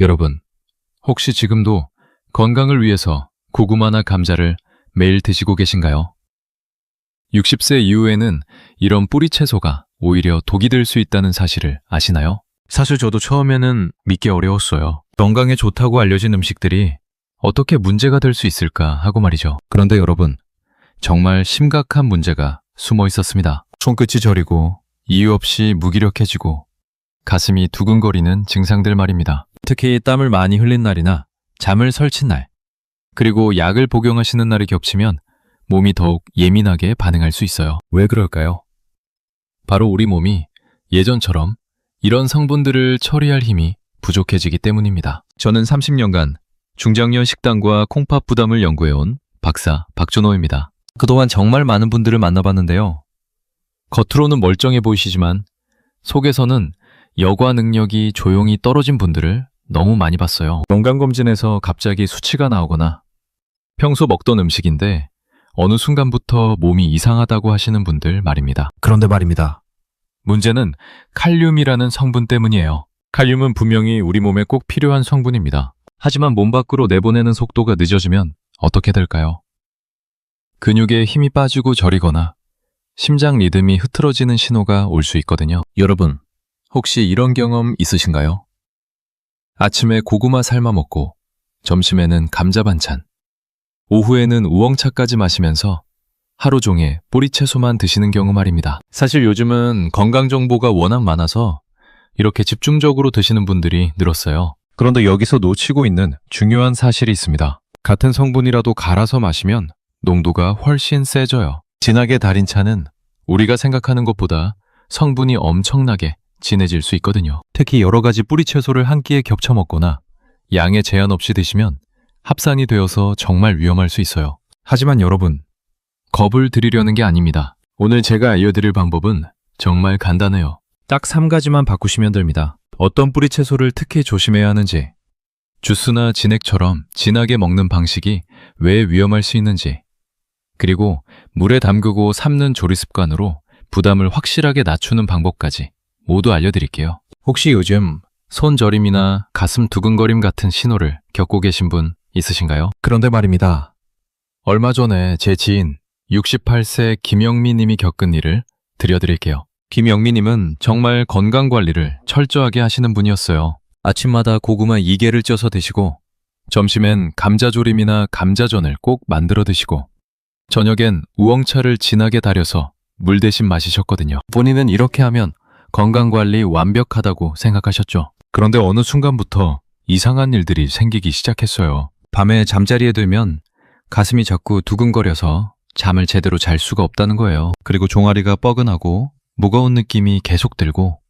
여러분, 혹시 지금도 건강을 위해서 고구마나 감자를 매일 드시고 계신가요? 60세 이후에는 이런 뿌리 채소가 오히려 독이 될 수 있다는 사실을 아시나요? 사실 저도 처음에는 믿기 어려웠어요. 건강에 좋다고 알려진 음식들이 어떻게 문제가 될 수 있을까 하고 말이죠. 그런데 여러분, 정말 심각한 문제가 숨어 있었습니다. 손끝이 저리고 이유 없이 무기력해지고 가슴이 두근거리는 증상들 말입니다. 특히 땀을 많이 흘린 날이나 잠을 설친 날, 그리고 약을 복용하시는 날이 겹치면 몸이 더욱 예민하게 반응할 수 있어요. 왜 그럴까요? 바로 우리 몸이 예전처럼 이런 성분들을 처리할 힘이 부족해지기 때문입니다. 저는 30년간 중장년 식단과 콩팥 부담을 연구해온 박사 박준호입니다. 그동안 정말 많은 분들을 만나봤는데요. 겉으로는 멀쩡해 보이시지만 속에서는 여과 능력이 조용히 떨어진 분들을 너무 많이 봤어요. 건강검진에서 갑자기 수치가 나오거나 평소 먹던 음식인데 어느 순간부터 몸이 이상하다고 하시는 분들 말입니다. 그런데 말입니다. 문제는 칼륨이라는 성분 때문이에요. 칼륨은 분명히 우리 몸에 꼭 필요한 성분입니다. 하지만 몸 밖으로 내보내는 속도가 늦어지면 어떻게 될까요? 근육에 힘이 빠지고 저리거나 심장 리듬이 흐트러지는 신호가 올 수 있거든요. 여러분, 혹시 이런 경험 있으신가요? 아침에 고구마 삶아 먹고 점심에는 감자 반찬, 오후에는 우엉차까지 마시면서 하루 종일 뿌리채소만 드시는 경우 말입니다. 사실 요즘은 건강 정보가 워낙 많아서 이렇게 집중적으로 드시는 분들이 늘었어요. 그런데 여기서 놓치고 있는 중요한 사실이 있습니다. 같은 성분이라도 갈아서 마시면 농도가 훨씬 세져요. 진하게 달인 차는 우리가 생각하는 것보다 성분이 엄청나게 진해질 수 있거든요. 특히 여러 가지 뿌리 채소를 한 끼에 겹쳐 먹거나 양에 제한 없이 드시면 합산이 되어서 정말 위험할 수 있어요. 하지만 여러분, 겁을 드리려는 게 아닙니다. 오늘 제가 알려드릴 방법은 정말 간단해요. 딱 3가지만 바꾸시면 됩니다. 어떤 뿌리 채소를 특히 조심해야 하는지, 주스나 진액처럼 진하게 먹는 방식이 왜 위험할 수 있는지, 그리고 물에 담그고 삶는 조리 습관으로 부담을 확실하게 낮추는 방법까지 모두 알려드릴게요. 혹시 요즘 손 저림이나 가슴 두근거림 같은 신호를 겪고 계신 분 있으신가요? 그런데 말입니다. 얼마 전에 제 지인 68세 김영미 님이 겪은 일을 들려드릴게요. 김영미 님은 정말 건강 관리를 철저하게 하시는 분이었어요. 아침마다 고구마 2개를 쪄서 드시고 점심엔 감자조림이나 감자전을 꼭 만들어 드시고 저녁엔 우엉차를 진하게 달여서 물 대신 마시셨거든요. 본인은 이렇게 하면 건강관리 완벽하다고 생각하셨죠. 그런데 어느 순간부터 이상한 일들이 생기기 시작했어요. 밤에 잠자리에 들면 가슴이 자꾸 두근거려서 잠을 제대로 잘 수가 없다는 거예요. 그리고 종아리가 뻐근하고 무거운 느낌이 계속 들고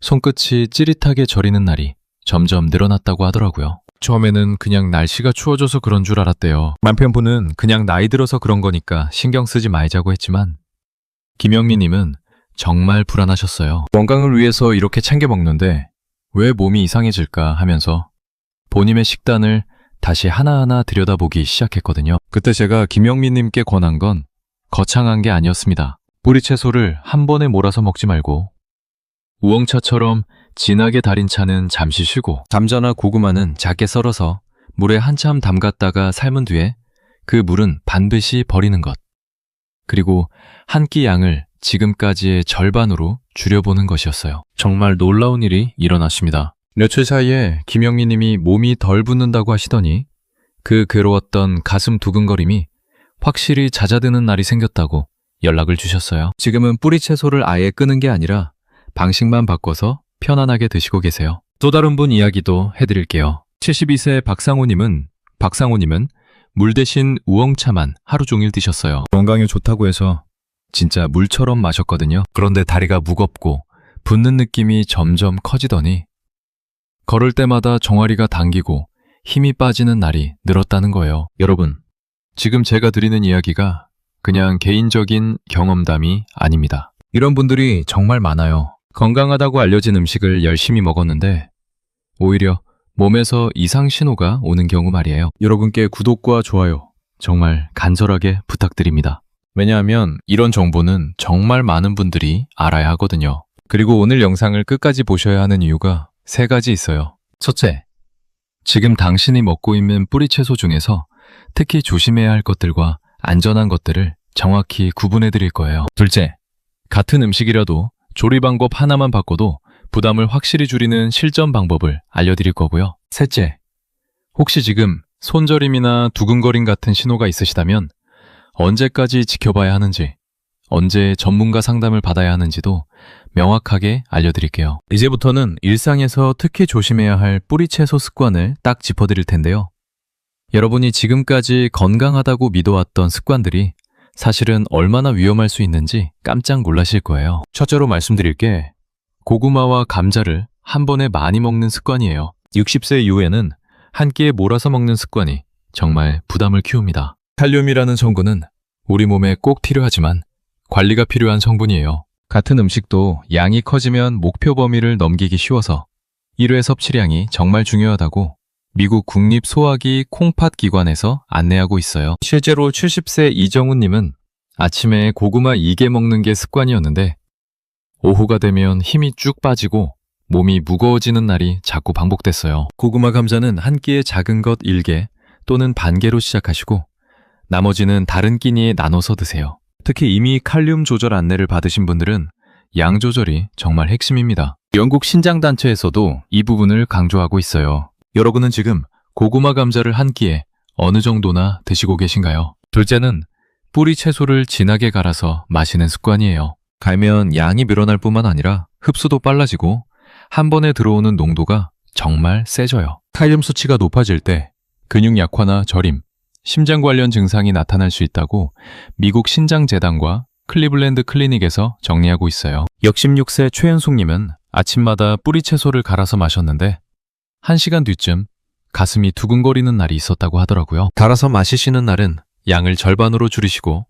손끝이 찌릿하게 저리는 날이 점점 늘어났다고 하더라고요. 처음에는 그냥 날씨가 추워져서 그런 줄 알았대요. 남편분은 그냥 나이 들어서 그런 거니까 신경 쓰지 말자고 했지만 김영미님은 정말 불안하셨어요. 건강을 위해서 이렇게 챙겨 먹는데 왜 몸이 이상해질까 하면서 본인의 식단을 다시 하나하나 들여다보기 시작했거든요. 그때 제가 김영민님께 권한 건 거창한 게 아니었습니다. 뿌리 채소를 한 번에 몰아서 먹지 말고 우엉차처럼 진하게 달인 차는 잠시 쉬고 감자나 고구마는 작게 썰어서 물에 한참 담갔다가 삶은 뒤에 그 물은 반드시 버리는 것. 그리고 한 끼 양을 지금까지의 절반으로 줄여보는 것이었어요. 정말 놀라운 일이 일어났습니다. 며칠 사이에 김영미 님이 몸이 덜 붓는다고 하시더니 그 괴로웠던 가슴 두근거림이 확실히 잦아드는 날이 생겼다고 연락을 주셨어요. 지금은 뿌리 채소를 아예 끄는 게 아니라 방식만 바꿔서 편안하게 드시고 계세요. 또 다른 분 이야기도 해드릴게요. 72세 박상호님은 박상호님은 물 대신 우엉차만 하루 종일 드셨어요. 건강에 좋다고 해서 진짜 물처럼 마셨거든요. 그런데 다리가 무겁고 붓는 느낌이 점점 커지더니 걸을 때마다 종아리가 당기고 힘이 빠지는 날이 늘었다는 거예요. 여러분, 지금 제가 드리는 이야기가 그냥 개인적인 경험담이 아닙니다. 이런 분들이 정말 많아요. 건강하다고 알려진 음식을 열심히 먹었는데 오히려 몸에서 이상 신호가 오는 경우 말이에요. 여러분께 구독과 좋아요 정말 간절하게 부탁드립니다. 왜냐하면 이런 정보는 정말 많은 분들이 알아야 하거든요. 그리고 오늘 영상을 끝까지 보셔야 하는 이유가 세 가지 있어요. 첫째, 지금 당신이 먹고 있는 뿌리 채소 중에서 특히 조심해야 할 것들과 안전한 것들을 정확히 구분해 드릴 거예요. 둘째, 같은 음식이라도 조리 방법 하나만 바꿔도 부담을 확실히 줄이는 실전 방법을 알려드릴 거고요. 셋째, 혹시 지금 손저림이나 두근거림 같은 신호가 있으시다면 언제까지 지켜봐야 하는지, 언제 전문가 상담을 받아야 하는지도 명확하게 알려드릴게요. 이제부터는 일상에서 특히 조심해야 할 뿌리 채소 습관을 딱 짚어드릴 텐데요. 여러분이 지금까지 건강하다고 믿어왔던 습관들이 사실은 얼마나 위험할 수 있는지 깜짝 놀라실 거예요. 첫째로 말씀드릴 게 고구마와 감자를 한 번에 많이 먹는 습관이에요. 60세 이후에는 한 끼에 몰아서 먹는 습관이 정말 부담을 키웁니다. 칼륨이라는 성분은 우리 몸에 꼭 필요하지만 관리가 필요한 성분이에요. 같은 음식도 양이 커지면 목표 범위를 넘기기 쉬워서 1회 섭취량이 정말 중요하다고 미국 국립소화기 콩팥 기관에서 안내하고 있어요. 실제로 70세 이정훈님은 아침에 고구마 2개 먹는 게 습관이었는데 오후가 되면 힘이 쭉 빠지고 몸이 무거워지는 날이 자꾸 반복됐어요. 고구마 감자는 한 끼에 작은 것 1개 또는 반 개로 시작하시고 나머지는 다른 끼니에 나눠서 드세요. 특히 이미 칼륨 조절 안내를 받으신 분들은 양 조절이 정말 핵심입니다. 영국 신장단체에서도 이 부분을 강조하고 있어요. 여러분은 지금 고구마 감자를 한 끼에 어느 정도나 드시고 계신가요? 둘째는 뿌리 채소를 진하게 갈아서 마시는 습관이에요. 갈면 양이 늘어날 뿐만 아니라 흡수도 빨라지고 한 번에 들어오는 농도가 정말 세져요. 칼륨 수치가 높아질 때 근육 약화나 저림, 심장 관련 증상이 나타날 수 있다고 미국 신장재단과 클리블랜드 클리닉에서 정리하고 있어요. 66세 최현숙님은 아침마다 뿌리 채소를 갈아서 마셨는데 1시간 뒤쯤 가슴이 두근거리는 날이 있었다고 하더라고요. 갈아서 마시시는 날은 양을 절반으로 줄이시고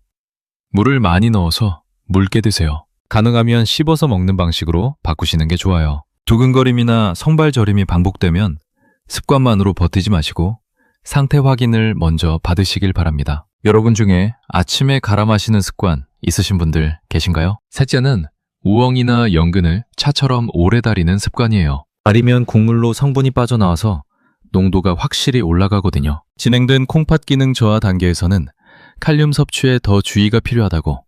물을 많이 넣어서 묽게 드세요. 가능하면 씹어서 먹는 방식으로 바꾸시는 게 좋아요. 두근거림이나 성발 저림이 반복되면 습관만으로 버티지 마시고 상태 확인을 먼저 받으시길 바랍니다. 여러분 중에 아침에 갈아 마시는 습관 있으신 분들 계신가요? 셋째는 우엉이나 연근을 차처럼 오래 달이는 습관이에요. 달이면 국물로 성분이 빠져나와서 농도가 확실히 올라가거든요. 진행된 콩팥 기능 저하 단계에서는 칼륨 섭취에 더 주의가 필요하다고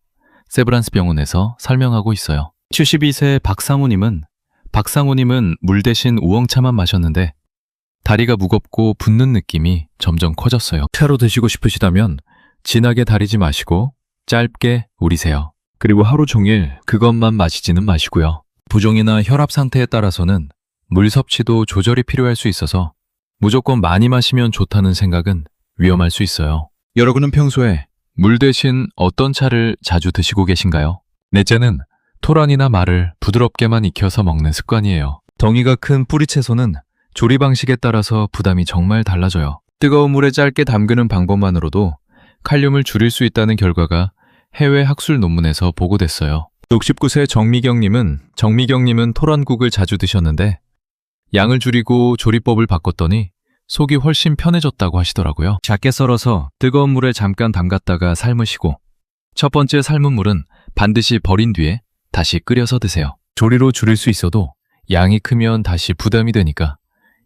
세브란스 병원에서 설명하고 있어요. 72세 박상우님은 박상우님은 물 대신 우엉차만 마셨는데 다리가 무겁고 붓는 느낌이 점점 커졌어요. 차로 드시고 싶으시다면 진하게 다리지 마시고 짧게 우리세요. 그리고 하루 종일 그것만 마시지는 마시고요. 부종이나 혈압 상태에 따라서는 물 섭취도 조절이 필요할 수 있어서 무조건 많이 마시면 좋다는 생각은 위험할 수 있어요. 여러분은 평소에 물 대신 어떤 차를 자주 드시고 계신가요? 넷째는 토란이나 말을 부드럽게만 익혀서 먹는 습관이에요. 덩이가 큰 뿌리 채소는 조리 방식에 따라서 부담이 정말 달라져요. 뜨거운 물에 짧게 담그는 방법만으로도 칼륨을 줄일 수 있다는 결과가 해외 학술 논문에서 보고됐어요. 69세 정미경님은 정미경님은 토란국을 자주 드셨는데 양을 줄이고 조리법을 바꿨더니 속이 훨씬 편해졌다고 하시더라고요. 작게 썰어서 뜨거운 물에 잠깐 담갔다가 삶으시고 첫 번째 삶은 물은 반드시 버린 뒤에 다시 끓여서 드세요. 조리로 줄일 수 있어도 양이 크면 다시 부담이 되니까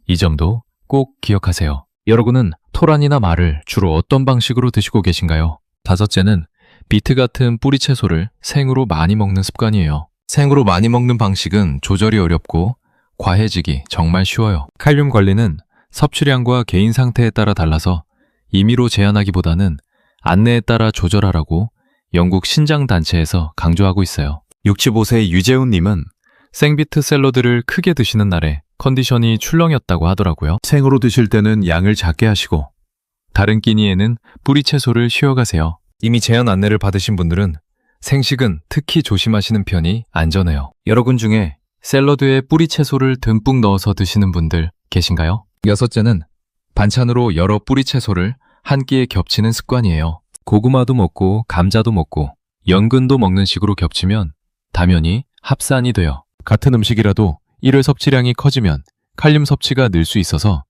이 점도 꼭 기억하세요. 여러분은 토란이나 말을 주로 어떤 방식으로 드시고 계신가요? 다섯째는 비트 같은 뿌리 채소를 생으로 많이 먹는 습관이에요. 생으로 많이 먹는 방식은 조절이 어렵고 과해지기 정말 쉬워요. 칼륨 관리는 섭취량과 개인 상태에 따라 달라서 임의로 제한하기보다는 안내에 따라 조절하라고 영국 신장 단체에서 강조하고 있어요. 65세 유재훈님은 생비트 샐러드를 크게 드시는 날에 컨디션이 출렁였다고 하더라고요. 생으로 드실 때는 양을 작게 하시고 다른 끼니에는 뿌리 채소를 쉬어가세요. 이미 제한 안내를 받으신 분들은 생식은 특히 조심하시는 편이 안전해요. 여러분 중에 샐러드에 뿌리 채소를 듬뿍 넣어서 드시는 분들 계신가요? 여섯째는 반찬으로 여러 뿌리 채소를 한 끼에 겹치는 습관이에요. 고구마도 먹고 감자도 먹고 연근도 먹는 식으로 겹치면 당연히 합산이 돼요. 같은 음식이라도 1회 섭취량이 커지면 칼륨 섭취가 늘 수 있어서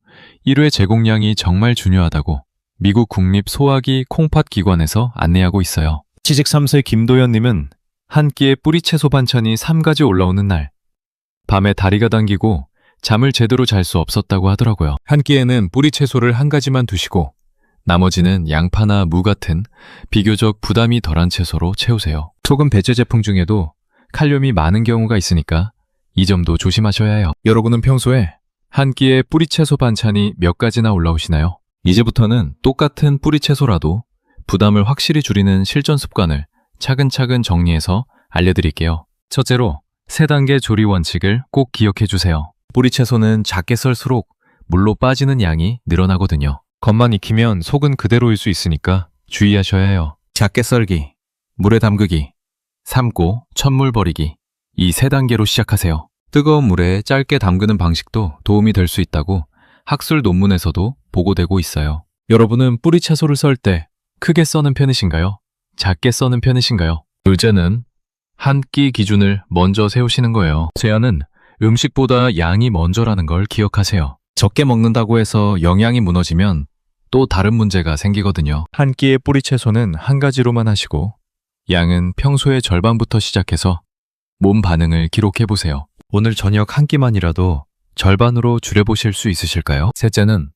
1회 제공량이 정말 중요하다고 미국 국립 소화기 콩팥 기관에서 안내하고 있어요. 취직 3세 김도현님은 한 끼에 뿌리 채소 반찬이 3가지 올라오는 날 밤에 다리가 당기고 잠을 제대로 잘 수 없었다고 하더라고요. 한 끼에는 뿌리 채소를 한 가지만 두시고 나머지는 양파나 무 같은 비교적 부담이 덜한 채소로 채우세요. 소금 배제 제품 중에도 칼륨이 많은 경우가 있으니까 이 점도 조심하셔야 해요. 여러분은 평소에 한 끼에 뿌리 채소 반찬이 몇 가지나 올라오시나요? 이제부터는 똑같은 뿌리 채소라도 부담을 확실히 줄이는 실전 습관을 차근차근 정리해서 알려드릴게요. 첫째로 세 단계 조리 원칙을 꼭 기억해 주세요. 뿌리 채소는 작게 썰수록 물로 빠지는 양이 늘어나거든요. 겉만 익히면 속은 그대로일 수 있으니까 주의하셔야 해요. 작게 썰기, 물에 담그기, 삶고 천물 버리기 이 세 단계로 시작하세요. 뜨거운 물에 짧게 담그는 방식도 도움이 될 수 있다고 학술 논문에서도 보고되고 있어요. 여러분은 뿌리 채소를 썰 때 크게 써는 편이신가요? 작게 써는 편이신가요? 둘째는 한 끼 기준을 먼저 세우시는 거예요. 제안은 음식보다 양이 먼저라는 걸 기억하세요. 적게 먹는다고 해서 영양이 무너지면 또 다른 문제가 생기거든요. 한 끼의 뿌리 채소는 한 가지로만 하시고 양은 평소의 절반부터 시작해서 몸 반응을 기록해 보세요. 오늘 저녁 한 끼만이라도 절반으로 줄여보실 수 있으실까요? 셋째는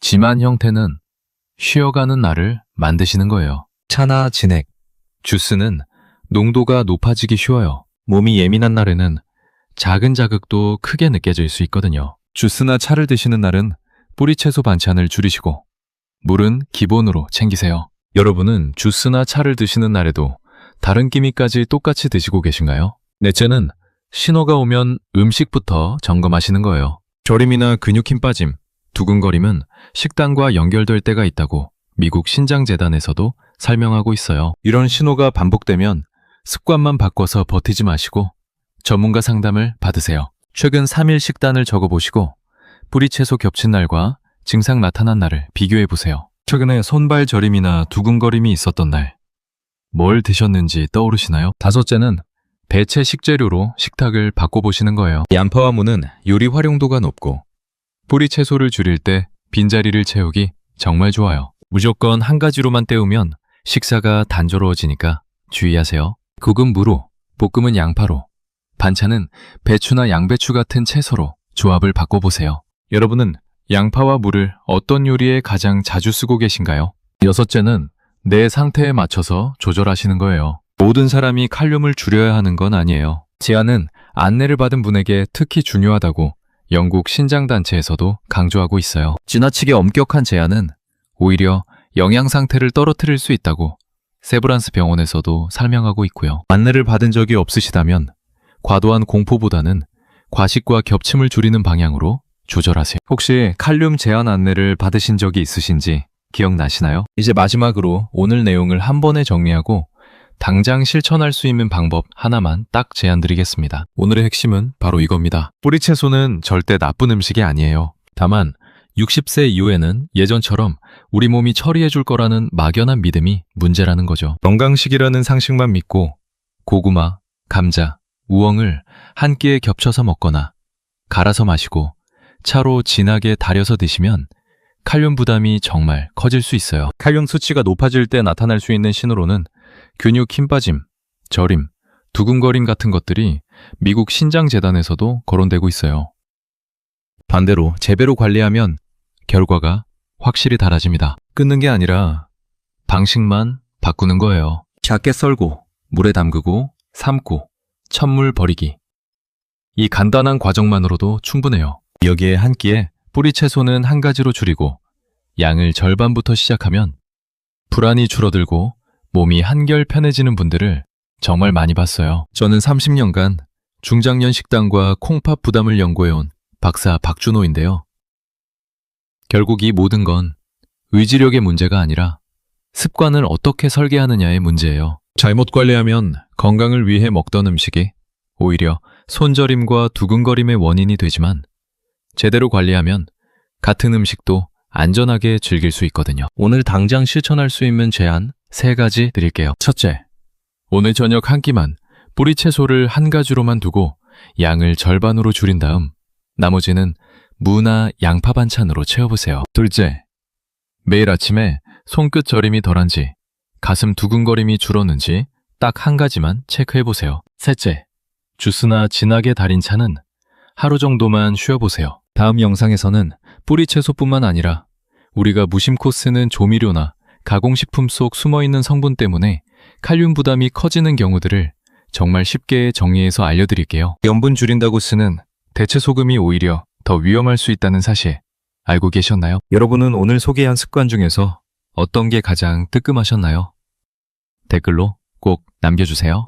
지만 형태는 쉬어가는 날을 만드시는 거예요. 차나 진액, 주스는 농도가 높아지기 쉬워요. 몸이 예민한 날에는 작은 자극도 크게 느껴질 수 있거든요. 주스나 차를 드시는 날은 뿌리 채소 반찬을 줄이시고 물은 기본으로 챙기세요. 여러분은 주스나 차를 드시는 날에도 다른 끼니까지 똑같이 드시고 계신가요? 넷째는 신호가 오면 음식부터 점검하시는 거예요. 저림이나 근육 힘 빠짐, 두근거림은 식단과 연결될 때가 있다고 미국 신장재단에서도 설명하고 있어요. 이런 신호가 반복되면 습관만 바꿔서 버티지 마시고 전문가 상담을 받으세요. 최근 3일 식단을 적어보시고 뿌리 채소 겹친 날과 증상 나타난 날을 비교해 보세요. 최근에 손발 저림이나 두근거림이 있었던 날, 뭘 드셨는지 떠오르시나요? 다섯째는 배채 식재료로 식탁을 바꿔보시는 거예요. 양파와 무는 요리 활용도가 높고 뿌리 채소를 줄일 때 빈자리를 채우기 정말 좋아요. 무조건 한 가지로만 때우면 식사가 단조로워지니까 주의하세요. 국은 무로, 볶음은 양파로, 반찬은 배추나 양배추 같은 채소로 조합을 바꿔보세요. 여러분은 양파와 무를 어떤 요리에 가장 자주 쓰고 계신가요? 여섯째는 내 상태에 맞춰서 조절하시는 거예요. 모든 사람이 칼륨을 줄여야 하는 건 아니에요. 제안은 안내를 받은 분에게 특히 중요하다고 영국 신장단체에서도 강조하고 있어요. 지나치게 엄격한 제안은 오히려 영양 상태를 떨어뜨릴 수 있다고 세브란스 병원에서도 설명하고 있고요. 안내를 받은 적이 없으시다면 과도한 공포보다는 과식과 겹침을 줄이는 방향으로 조절하세요. 혹시 칼륨 제한 안내를 받으신 적이 있으신지 기억나시나요? 이제 마지막으로 오늘 내용을 한 번에 정리하고 당장 실천할 수 있는 방법 하나만 딱 제안드리겠습니다. 오늘의 핵심은 바로 이겁니다. 뿌리 채소는 절대 나쁜 음식이 아니에요. 다만 60세 이후에는 예전처럼 우리 몸이 처리해 줄 거라는 막연한 믿음이 문제라는 거죠. 건강식이라는 상식만 믿고 고구마, 감자, 우엉을 한 끼에 겹쳐서 먹거나 갈아서 마시고 차로 진하게 달여서 드시면 칼륨 부담이 정말 커질 수 있어요. 칼륨 수치가 높아질 때 나타날 수 있는 신호로는 근육 힘 빠짐, 저림, 두근거림 같은 것들이 미국 신장재단에서도 거론되고 있어요. 반대로 제대로 관리하면 결과가 확실히 달라집니다. 끊는 게 아니라 방식만 바꾸는 거예요. 작게 썰고, 물에 담그고, 삶고, 찬물 버리기. 이 간단한 과정만으로도 충분해요. 여기에 한 끼에 뿌리 채소는 한 가지로 줄이고 양을 절반부터 시작하면 불안이 줄어들고 몸이 한결 편해지는 분들을 정말 많이 봤어요. 저는 30년간 중장년 식단과 콩팥 부담을 연구해온 박사 박준호인데요. 결국 이 모든 건 의지력의 문제가 아니라 습관을 어떻게 설계하느냐의 문제예요. 잘못 관리하면 건강을 위해 먹던 음식이 오히려 손저림과 두근거림의 원인이 되지만 제대로 관리하면 같은 음식도 안전하게 즐길 수 있거든요. 오늘 당장 실천할 수 있는 제안 세 가지 드릴게요. 첫째, 오늘 저녁 한 끼만 뿌리 채소를 한 가지로만 두고 양을 절반으로 줄인 다음 나머지는 무나 양파 반찬으로 채워보세요. 둘째, 매일 아침에 손끝 저림이 덜한지 가슴 두근거림이 줄었는지 딱 한 가지만 체크해보세요. 셋째, 주스나 진하게 달인 차는 하루 정도만 쉬어보세요. 다음 영상에서는 뿌리 채소뿐만 아니라 우리가 무심코 쓰는 조미료나 가공식품 속 숨어있는 성분 때문에 칼륨 부담이 커지는 경우들을 정말 쉽게 정리해서 알려드릴게요. 염분 줄인다고 쓰는 대체 소금이 오히려 더 위험할 수 있다는 사실 알고 계셨나요? 여러분은 오늘 소개한 습관 중에서 어떤 게 가장 뜨끔하셨나요? 댓글로 꼭 남겨주세요.